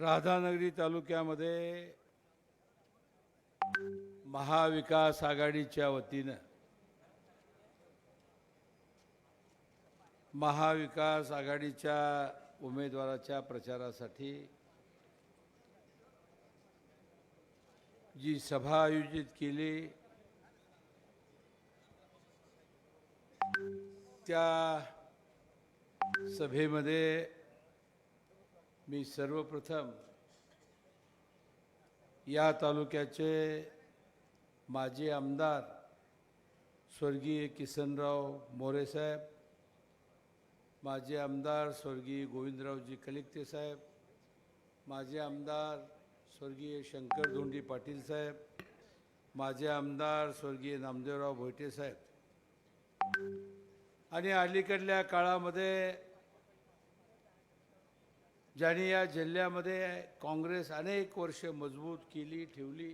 राधानगरी तालुक्यामध्ये महाविकास आघाडीच्या वतीनं महाविकास आघाडीच्या उमेदवाराच्या प्रचारासाठी जी सभा आयोजित केली त्या सभेमध्ये मी सर्वप्रथम या तालुक्याचे माजी आमदार स्वर्गीय किसनराव मोरेसाहेब माजी आमदार स्वर्गीय गोविंदरावजी कलिकते साहेब माजी आमदार स्वर्गीय शंकर धोंडी पाटील साहेब माझे आमदार स्वर्गीय नामदेवराव भोयटे साहेब. आणि अलीकडल्या काळामध्ये ज्यांनी या जिल्ह्यामध्ये काँग्रेस अनेक वर्ष मजबूत केली ठेवली.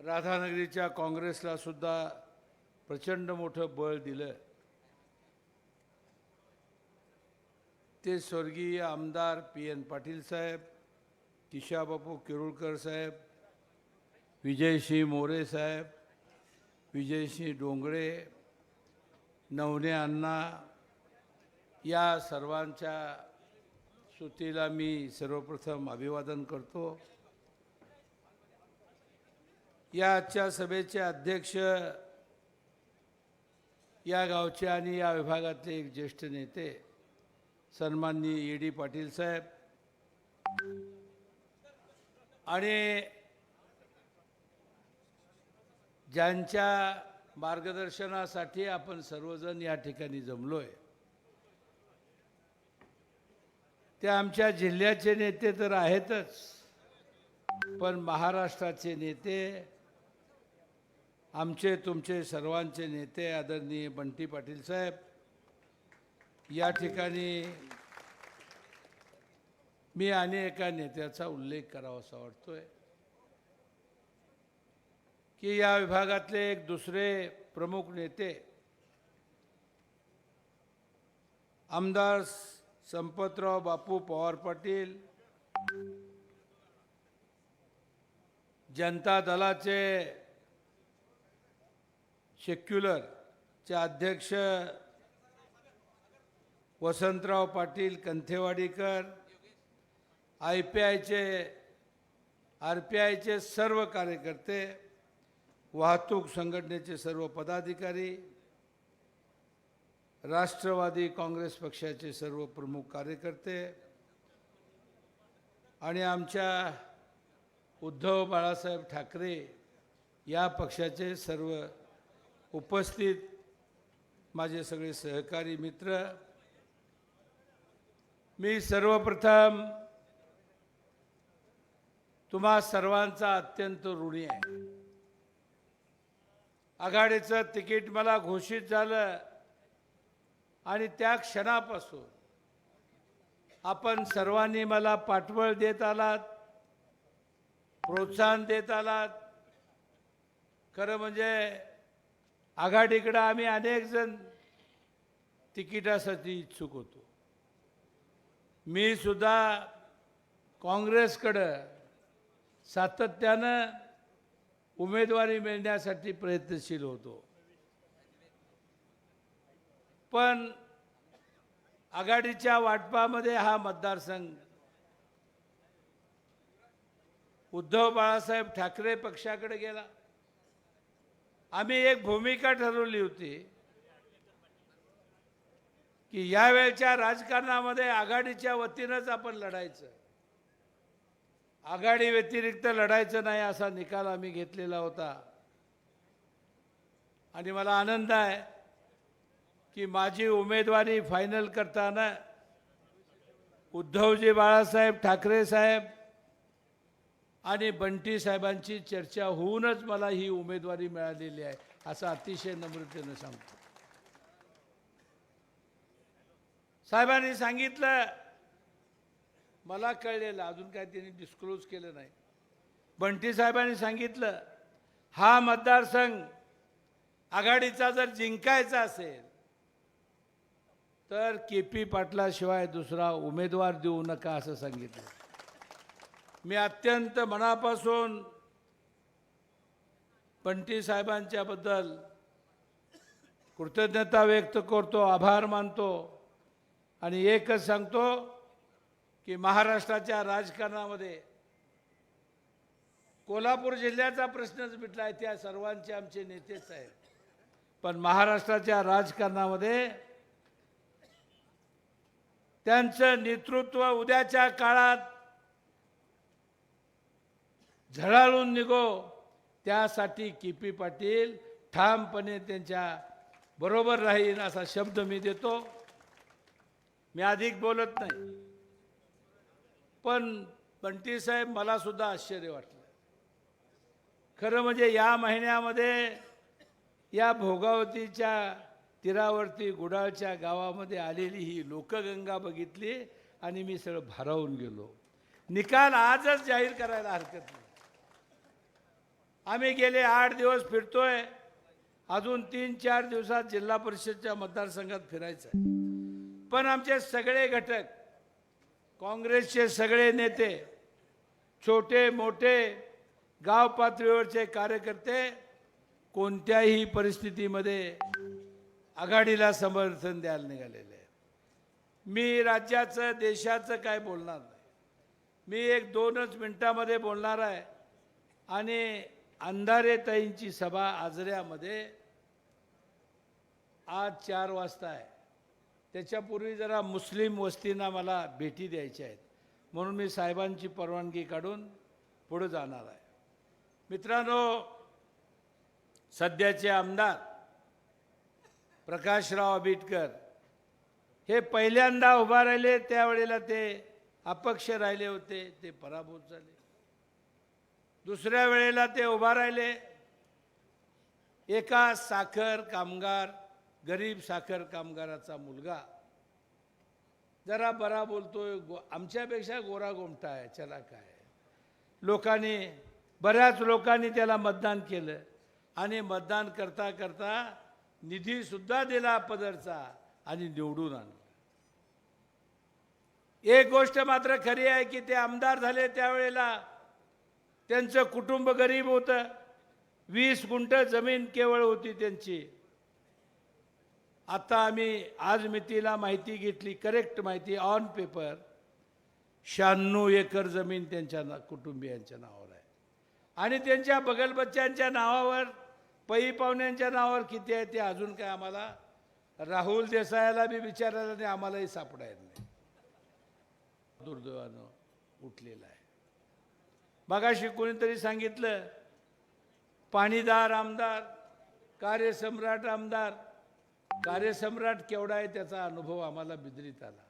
राधानगरीच्या काँग्रेसला सुद्धा प्रचंड मोठं बळ दिलं. ते स्वर्गीय आमदार पी एन पाटील साहेब किशाबापू किरुळकर साहेब विजयसिंह मोरे साहेब विजयसिंह डोंगरे नवने अण्णा या सर्वांच्या सुतीला मी सर्वप्रथम अभिवादन करतो. या आजच्या सभेचे अध्यक्ष या गावचे आणि या विभागातले एक ज्येष्ठ नेते सन्माननीय ई डी पाटील साहेब. आणि ज्यांच्या मार्गदर्शनासाठी आपण सर्वजण या ठिकाणी जमलोय ते आमच्या जिल्ह्याचे नेते तर आहेतच पण महाराष्ट्राचे नेते आमचे तुमचे सर्वांचे नेते आदरणीय बंटी पाटील साहेब या ठिकाणी मी आणि एका नेत्याचा उल्लेख करावा असा वाटतोय की या विभागातले एक दुसरे प्रमुख नेते आमदार संपतराव बापू पवार पाटील जनता दलाचे सेक्युलरचे अध्यक्ष वसंतराव पाटील कंथेवाडीकर आय पी आयचे आर पी आयचे सर्व कार्यकर्ते वाहतूक संघटनेचे सर्व पदाधिकारी राष्ट्रवादी काँग्रेस पक्षाचे सर्व प्रमुख कार्यकर्ते आणि आमच्या उद्धव बाळासाहेब ठाकरे या पक्षाचे सर्व उपस्थित माझे सगळे सहकारी मित्र मी सर्वप्रथम तुम्हा सर्वांचा अत्यंत ऋणी आहे. आघाडीचं तिकीट मला घोषित झालं. आणि त्या क्षणापासून आपण सर्वांनी मला पाठबळ देत आलात प्रोत्साहन देत आलात. खरं म्हणजे आघाडीकडं आम्ही अनेक जण तिकिटासाठी इच्छुक होतो. मी सुद्धा काँग्रेसकडं सातत्यानं उमेदवारी मिळण्यासाठी प्रयत्नशील होतो. पण आघाडीच्या वाटपामध्ये हा मतदारसंघ. उद्धव बाळासाहेब ठाकरे पक्षाकडे गेला. आम्ही एक भूमिका ठरवली होती की यावेळच्या राजकारणामध्ये आघाडीच्या वतीनंच आपण लढायचं. आघाडी व्यतिरिक्त लढायचं नाही असा निकाल आम्ही घेतलेला होता. आणि मला आनंद आहे की माझी उमेदवारी फायनल करताना उद्धवजी बाळासाहेब ठाकरे साहेब आणि बंटी साहेबांची चर्चा होऊनच मला ही उमेदवारी मिळालेली आहे असं अतिशय नम्रतेनं सांगतो. साहेबांनी सांगितलं मला कळलेलं अजून काय त्यांनी डिस्क्लोज केलं नाही. बंटी साहेबांनी सांगितलं हा मतदारसंघ आघाडीचा जर जिंकायचा असेल तर के पी पाटलाशिवाय दुसरा उमेदवार देऊ नका असं सांगितलं. मी अत्यंत मनापासून पंटी साहेबांच्याबद्दल कृतज्ञता व्यक्त करतो आभार मानतो आणि एकच सांगतो की महाराष्ट्राच्या राजकारणामध्ये कोल्हापूर जिल्ह्याचा प्रश्नच मिटला आहे त्या सर्वांचे आमचे नेतेच आहेत. पण महाराष्ट्राच्या राजकारणामध्ये त्यांचं नेतृत्व उद्याच्या काळात झळाळून निघो. त्यासाठी के पी पाटील ठामपणे त्यांच्या बरोबर राहील असा शब्द मी देतो. मी अधिक बोलत नाही. पण बंटी साहेब मला सुद्धा आश्चर्य वाटलं. खरं म्हणजे या महिन्यामध्ये या भोगावतीच्या तीरावरती गुडाळच्या गावामध्ये आलेली ही लोकगंगा बघितली आणि मी सगळं भारावून गेलो. निकाल आजच जाहीर करायला हरकत नाही. आम्ही गेले आठ दिवस फिरतोय. अजून तीन चार दिवसात जिल्हा परिषदच्या मतदारसंघात फिरायचं आहे पण आमचे सगळे घटक काँग्रेसचे सगळे नेते छोटे मोठे गाव पातळीवरचे कार्यकर्ते कोणत्याही परिस्थितीमध्ये आघाडीला समर्थन द्यायला निघालेले आहे मी राज्याचं देशाचं काय बोलणार नाही. मी एक दोनच मिनटामध्ये बोलणार आहे. आणि अंधारेताईंची सभा आजऱ्यामध्ये आज चार वाजता आहे. त्याच्यापूर्वी जरा मुस्लिम वस्तींना मला भेटी द्यायच्या आहेत. म्हणून मी साहेबांची परवानगी काढून पुढं जाणार आहे. मित्रांनो सध्याचे आमदार प्रकाशराव आंबेडकर. हे पहिल्यांदा उभा राहिले त्यावेळेला ते अपक्ष राहिले होते ते पराभूत झाले. दुसऱ्या वेळेला ते उभा राहिले. एका साखर कामगार गरीब साखर कामगाराचा मुलगा. जरा बरा बोलतोय गो आमच्यापेक्षा गोरा गोमटा आहे चला काय. लोकांनी बऱ्याच लोकांनी त्याला मतदान केलं. आणि मतदान करता करता निधीसुद्धा दिला पदरचा आणि निवडून आणलं. एक गोष्ट मात्र खरी आहे की ते आमदार झाले त्यावेळेला त्यांचं कुटुंब गरीब होतं. वीस गुंठ जमीन केवळ होती त्यांची. आता आम्ही आज मितीला माहिती घेतली करेक्ट माहिती ऑन पेपर शहाण्णव एकर जमीन त्यांच्या ना कुटुंबियांच्या नावावर आहे. आणि त्यांच्या बगलबच्च्यांच्या नावावर पै पाहुण्यांच्या नावावर किती आहे ते अजून काय आम्हाला? राहुल देसाईला बी विचारायला नाही आम्हालाही सापडायला नाही. दुर्दैवानं उठलेला आहे. मगाशी कोणीतरी सांगितलं पाणीदार आमदार कार्यसम्राट आमदार कार्यसम्राट केवढा आहे त्याचा अनुभव आम्हाला बिद्रीत आला.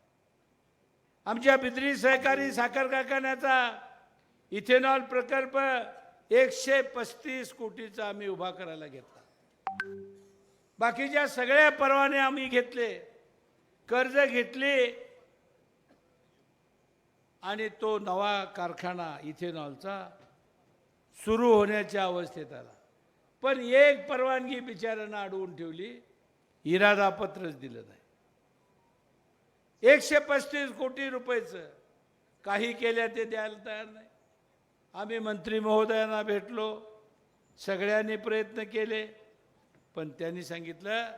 आमच्या बिद्री सहकारी साखर कारखान्याचा इथेनॉल प्रकल्प एकशे पस्तीस कोटीचा आम्ही उभा करायला घेतला. बाकीच्या सगळ्या परवाने आम्ही घेतले कर्ज घेतले आणि तो नवा कारखाना इथेनॉलचा सुरू होण्याच्या अवस्थेत आला. पण एक परवानगी बिचाऱ्यांना अडवून ठेवली इरादापत्रच दिलं नाही. एकशे पस्तीस कोटी रुपयेचं काही केल्या ते द्यायला तयार नाही. आम्ही मंत्री महोदयांना भेटलो सगळ्यांनी प्रयत्न केले पण त्यांनी सांगितलं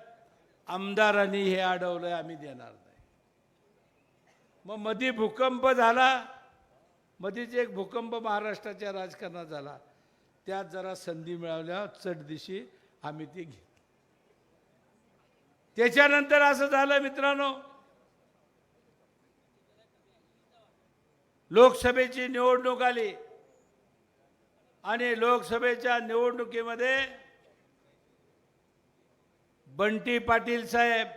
आमदारांनी हे अडवलं आम्ही देणार नाही. मग मधी भूकंप झाला मधीच एक भूकंप महाराष्ट्राच्या राजकारणात झाला. त्यात जरा संधी मिळाल्या चटदिशी आम्ही ती घेतलं. त्याच्यानंतर असं झालं मित्रांनो लोकसभेची निवडणूक आली. आणि लोकसभेच्या निवडणुकीमध्ये बंटी पाटील साहेब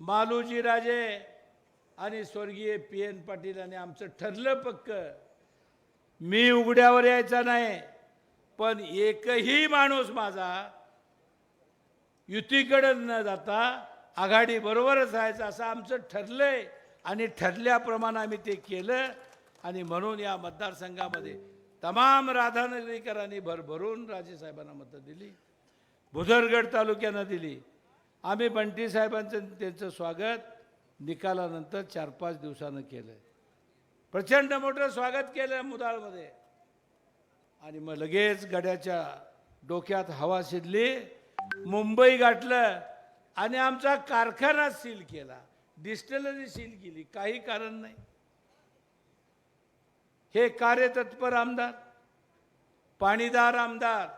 मालूजी राजे आणि स्वर्गीय पी एन पाटील आणि आमचं ठरलं पक्क. मी उघड्यावर यायचा नाही पण एकही माणूस माझा युतीकडं न जाता आघाडी बरोबरच राहायचं असं आमचं ठरलंय आणि ठरल्याप्रमाणे आम्ही ते केलं आणि म्हणून या मतदारसंघामध्ये तमाम राधानगरीकरांनी भरभरून राजेसाहेबांना मतं दिली. भुदरगड तालुक्यानं दिली. आम्ही बंटी साहेबांचं त्यांचं स्वागत निकालानंतर चार पाच दिवसानं केलं प्रचंड मोठं स्वागत केलं मुदाळमध्ये आणि मग लगेच गड्याच्या डोक्यात हवा शिरली. मुंबई गाठलं आणि आमचा कारखाना सील केला. डिस्टलरी सील केली. काही कारण नाही. हे कार्यतत्पर आमदार पाणीदार आमदार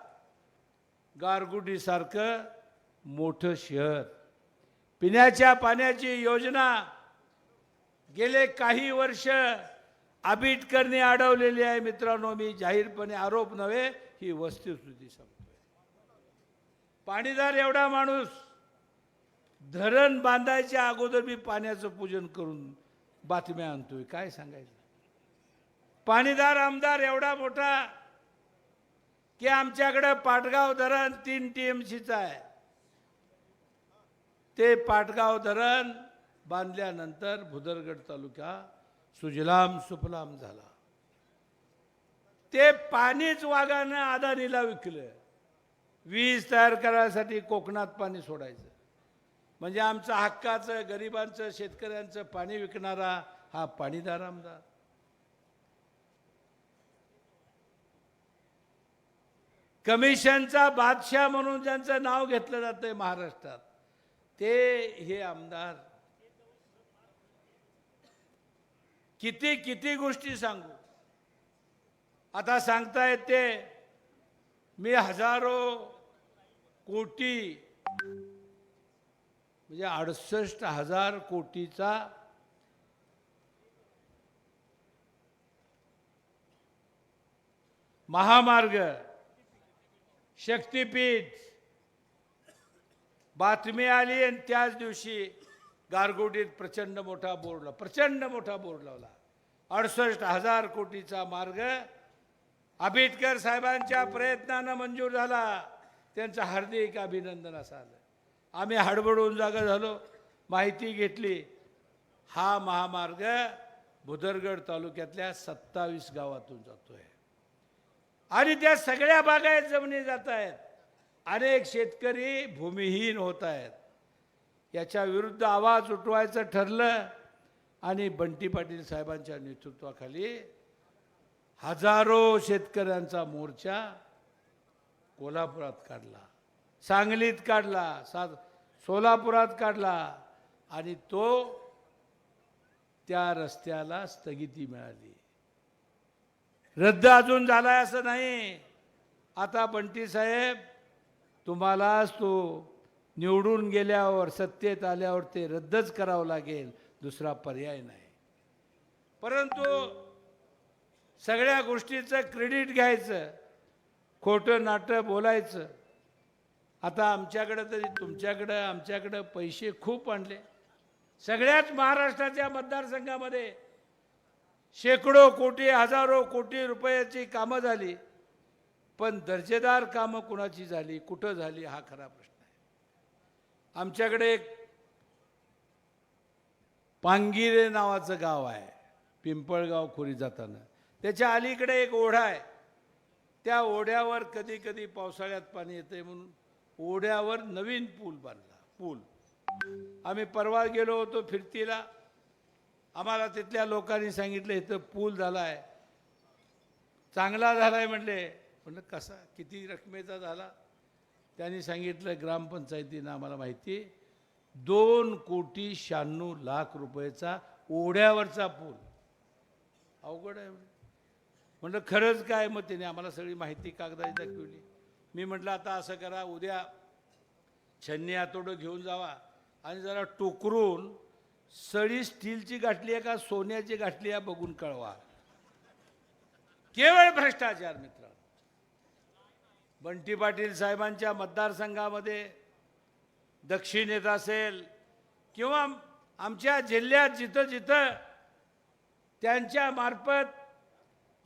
गारगुडीसारखं मोठं शहर. पिण्याच्या पाण्याची योजना गेले काही वर्ष आबिटकरने अडवलेली आहे मित्रांनो मी जाहीरपणे आरोप नव्हे ही वस्तुस्थिती सांगतोय. पाणीदार एवढा माणूस धरण बांधायच्या अगोदर मी पाण्याचं पूजन करून बातम्या आणतोय. काय सांगायचं? पाणीदार आमदार एवढा मोठा की आमच्याकडं पाटगाव धरण तीन टी एम सीचं आहे. ते पाटगाव धरण बांधल्यानंतर भुदरगड तालुका सुजलाम सुफलाम झाला. ते पाणीच वाघानं अदानीला विकलं. वीज तयार करायसाठी कोकणात पाणी सोडायचं. म्हणजे आमचं हक्काचं गरिबांचं शेतकऱ्यांचं पाणी विकणारा हा पाणीदार आमदार. कमिशनचा बादशाह म्हणून ज्यांचं नाव घेतलं जातंय महाराष्ट्रात ते हे आमदार. किती किती गोष्टी सांगू. आता सांगता येते मी हजारो कोटी म्हणजे अडुसष्ट हजार कोटीचा महामार्ग शक्तीपीठ. बातमी आली आणि त्याच दिवशी गारगोटीत प्रचंड मोठा बोर्ड लावला. प्रचंड मोठा बोर्ड लावला. अडुसष्ट हजार कोटीचा मार्ग. आंबेडकर साहेबांच्या प्रयत्नानं मंजूर झाला. त्यांचं हार्दिक अभिनंदन असं आलं. आम्ही हडबडून जागा झालो. माहिती घेतली. हा महामार्ग भुदरगड तालुक्यातल्या सत्तावीस गावातून जातोय. आणि त्या सगळ्या बागायत जमिनी जात आहेत. अनेक शेतकरी भूमिहीन होत आहेत. याच्या विरुद्ध आवाज उठवायचं ठरलं आणि बंटी पाटील साहेबांच्या नेतृत्वाखाली हजारो शेतकऱ्यांचा मोर्चा कोल्हापुरात काढला. सांगलीत काढला सा सोलापुरात काढला आणि तो त्या रस्त्याला स्थगिती मिळाली. रद्द अजून झाला आहे असं नाही. आता बंटी साहेब तुम्हालाच तो निवडून गेल्यावर सत्तेत आल्यावर ते रद्दच करावं लागेल दुसरा पर्याय नाही. परंतु सगळ्या गोष्टीचं क्रेडिट घ्यायचं खोटं नाटं बोलायचं. आता आमच्याकडं तरी तुमच्याकडं आमच्याकडं पैसे खूप आणले. सगळ्याच महाराष्ट्राच्या मतदारसंघामध्ये शेकडो कोटी हजारो कोटी रुपयाची कामं झाली. पण दर्जेदार कामं कुणाची झाली कुठं झाली हा खरा प्रश्न आहे. आमच्याकडे एक पांगिरे नावाचं गाव आहे पिंपळगाव खोरी जाताना. त्याच्या अलीकडे एक ओढा आहे. त्या ओढ्यावर कधी कधी पावसाळ्यात पाणी येते म्हणून ओढ्यावर नवीन पूल बांधला पूल. आम्ही परवा गेलो होतो फिरतीला. आम्हाला तिथल्या लोकांनी सांगितलं इथं पूल झाला आहे चांगला झाला आहे म्हटले म्हटलं कसा किती रकमेचा झाला? त्यांनी सांगितलं ग्रामपंचायतीनं आम्हाला माहिती दोन कोटी शहाण्णव लाख रुपयाचा ओढ्यावरचा पूल. अवघड आहे म्हटलं खरंच काय मग त्याने आम्हाला सगळी माहिती कागदाची दाखवली. मी म्हटलं आता असं करा उद्या छन्नी आतोडं घेऊन जावा आणि जरा टोकरून सळी स्टीलची गाठली आहे का सोन्याची गाठली आहे बघून कळवा. केवळ भ्रष्टाचार मित्र बंटी पाटील साहेबांच्या मतदारसंघामध्ये दक्षिणेत असेल किंवा आमच्या जिल्ह्यात जिथं जिथं त्यांच्या मार्फत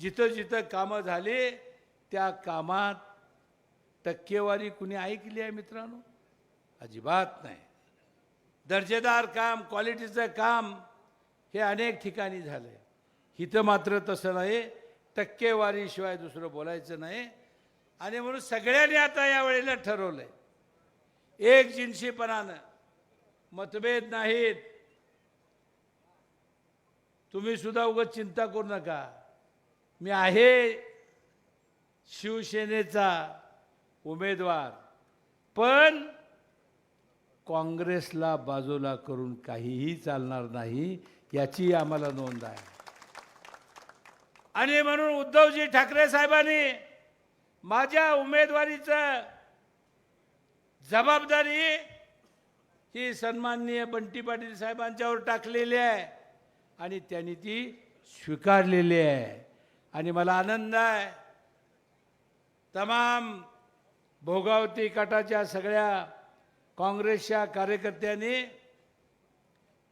जिथं जिथं कामं झाली त्या कामात टक्केवारी कुणी ऐकली आहे मित्रांनो? अजिबात नाही. दर्जेदार काम क्वालिटीचं काम हे अनेक ठिकाणी झालं आहे इथं मात्र तसं नाही टक्केवारीशिवाय दुसरं बोलायचं नाही. आणि म्हणून सगळ्यांनी आता यावेळेला ठरवलं आहे एक जिन्सीपणानं मतभेद नाहीत. तुम्ही सुद्धा उगाच चिंता करू नका. मी आहे शिवसेनेचा उमेदवार. पण काँग्रेसला बाजूला करून काहीही चालणार नाही याची आम्हाला नोंद आहे. आणि म्हणून उद्धवजी ठाकरे साहेबांनी माझ्या उमेदवारीचं जबाबदारी ही सन्माननीय बंटी पाटील साहेबांच्यावर टाकलेली आहे आणि त्यांनी ती स्वीकारलेली आहे. आणि मला आनंद आहे. तमाम भोगावती काटाच्या सगळ्या काँग्रेसच्या कार्यकर्त्यांनी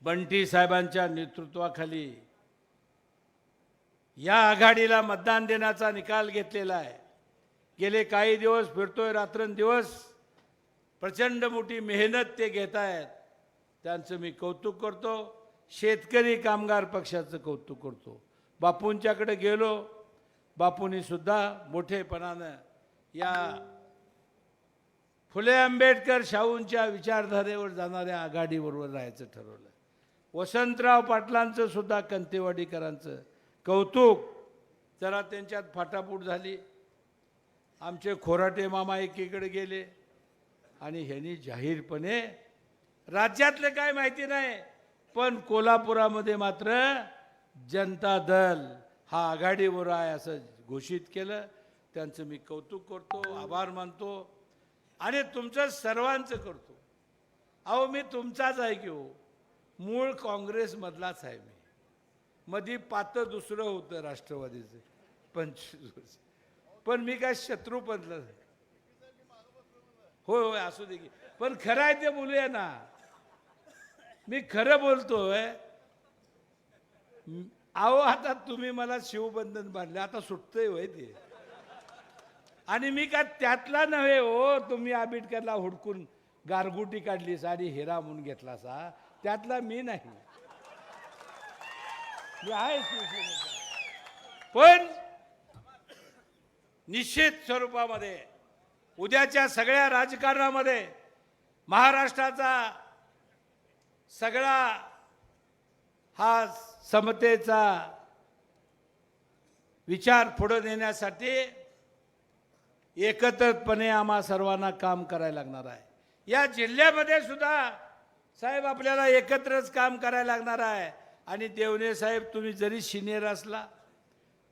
बंटी साहेबांच्या नेतृत्वाखाली या आघाडीला मतदान देण्याचा निकाल घेतलेला आहे. गेले काही दिवस फिरतोय रात्रंदिवस प्रचंड मोठी मेहनत ते घेत आहेत त्यांचं मी कौतुक करतो. शेतकरी कामगार पक्षाचं कौतुक करतो. बापूंच्याकडे गेलो. बापूंनीसुद्धा मोठेपणानं या फुले आंबेडकर शाहूंच्या विचारधारेवर जाणाऱ्या आघाडीबरोबर राहायचं ठरवलं. वसंतराव पाटलांचं सुद्धा कंतेवाडीकरांचं कौतुक. जरा त्यांच्यात फाटाफूट झाली. आमचे खोराटे मामा एकीकडे गेले. आणि ह्यांनी जाहीरपणे राज्यातले काय माहिती नाही पण कोल्हापुरामध्ये मात्र जनता दल हा आघाडीवर आहे असं घोषित केलं. त्यांचं मी कौतुक करतो आभार मानतो. आणि तुमचं सर्वांचं करतो. अहो मी तुमचाच आहे की हो. मूळ काँग्रेसमधलाच आहे मी. मधी पातं दुसरं होतं राष्ट्रवादीचं. पंचवीस पण मी काय शत्रू बनलं होय होय असू दे की. पण खरं आहे ते बोलूया ना. मी खरं बोलतोय. अहो आता तुम्ही मला शिवबंधन बांधले. आता सुटतंय वय ते. आणि मी का त्यातला नव्हे हो तुम्ही आंबेडकरला हुडकून गारगुटी काढलीस आणि हिरा म्हणून घेतला सा त्यातला मी नाही. मी आहे पण निश्चित स्वरूपामध्ये उद्याच्या सगळ्या राजकारणामध्ये महाराष्ट्राचा सगळा हा समतेचा विचार पुढे नेण्यासाठी एकत्रितपणे आम्हा सर्वांना काम करायला लागणार आहे. या जिल्ह्यामध्ये सुद्धा साहेब आपल्याला एकत्रच काम करायला लागणार आहे. आणि देवणे साहेब तुम्ही जरी सिनियर असला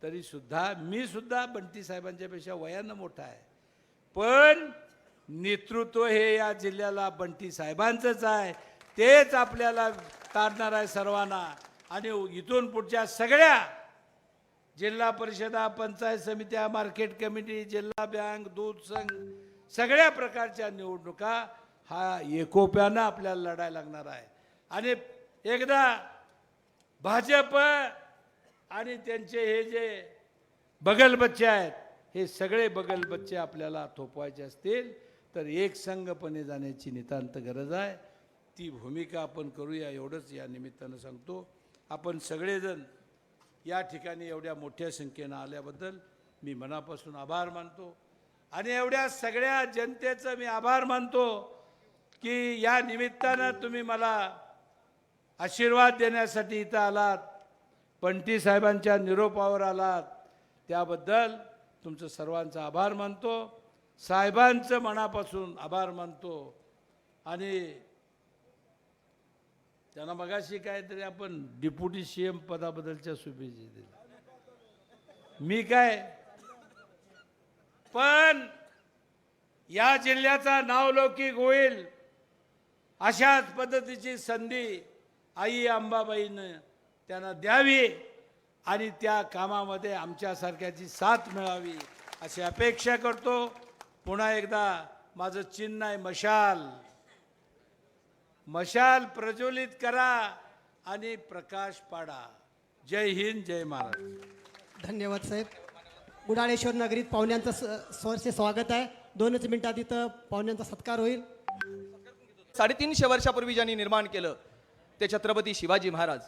तरी सुद्धा मी सुद्धा बंटी साहेबांच्यापेक्षा वयानं मोठा आहे. पण नेतृत्व हे या जिल्ह्याला बंटी साहेबांचंच आहे. तेच आपल्याला ताडणार आहे सर्वांना. आणि इथून पुढच्या सगळ्या जिल्हा परिषदा पंचायत समित्या मार्केट कमिटी जिल्हा बँक दूध संघ सगळ्या प्रकारच्या निवडणुका हा एकोप्यानं आपल्याला लढायला लागणार आहे. आणि एकदा भाजप आणि त्यांचे हे जे बगल बच्चे आहेत हे सगळे बगल बच्चे आपल्याला थोपवायचे असतील तर एक संघपणे जाण्याची नितांत गरज आहे. ती भूमिका आपण करूया एवढंच या निमित्तानं सांगतो. आपण सगळेजण या ठिकाणी एवढ्या मोठ्या संख्येनं आल्याबद्दल मी मनापासून आभार मानतो. आणि एवढ्या सगळ्या जनतेचं मी आभार मानतो की या निमित्तानं तुम्ही मला आशीर्वाद देण्यासाठी इथं आलात पंटी साहेबांच्या निरोपावर आलात. त्याबद्दल तुमचं सर्वांचा आभार मानतो. साहेबांचं मनापासून आभार मानतो. आणि त्यांना मगाशी काहीतरी आपण डिप्युटी सी एम पदाबद्दलच्या शुभेच्छा दिल्या. मी काय? पण या जिल्ह्याचा नावलौकिक होईल अशाच पद्धतीची संधी आई अंबाबाईनं त्यांना द्यावी आणि त्या कामामध्ये आमच्यासारख्याची साथ मिळावी अशी अपेक्षा करतो. पुन्हा एकदा माझं चिन्ह आहे मशाल. मशाल प्रज्वलित करा आणि प्रकाश पाडा. जय हिंद जय महाराष्ट्र. धन्यवाद साहेब. गुडाळेश्वर नगरीत पाहुण्यांचं स- सहर्ष स्वागत आहे. दोनच मिनिटात इथं पाहुण्यांचा सत्कार होईल. साडेतीनशे वर्षापूर्वी ज्यांनी निर्माण केलं ते छत्रपती शिवाजी महाराज.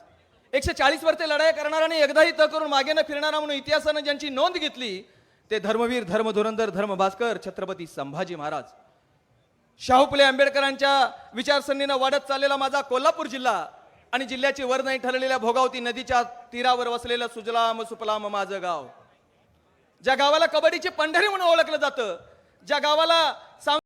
एकशे चाळीस वर्षे लढाई करणारा आणि एकदाही त करून मागे न फिरणारा म्हणून इतिहासानं ज्यांची नोंद घेतली ते धर्मवीर धर्मधुरंधर धर्मभास्कर छत्रपती संभाजी महाराज. शाहू फुले आंबेडकरांच्या विचारसरणीनं वाढत चाललेला माझा कोल्हापूर जिल्हा आणि जिल्ह्याची वर नाही ठरलेल्या भोगावती नदीच्या तीरावर वसलेलं सुजलाम सुपलाम माझं गाव. ज्या गावाला कबड्डीची पंढरी म्हणून ओळखलं जातं ज्या गावाला सांग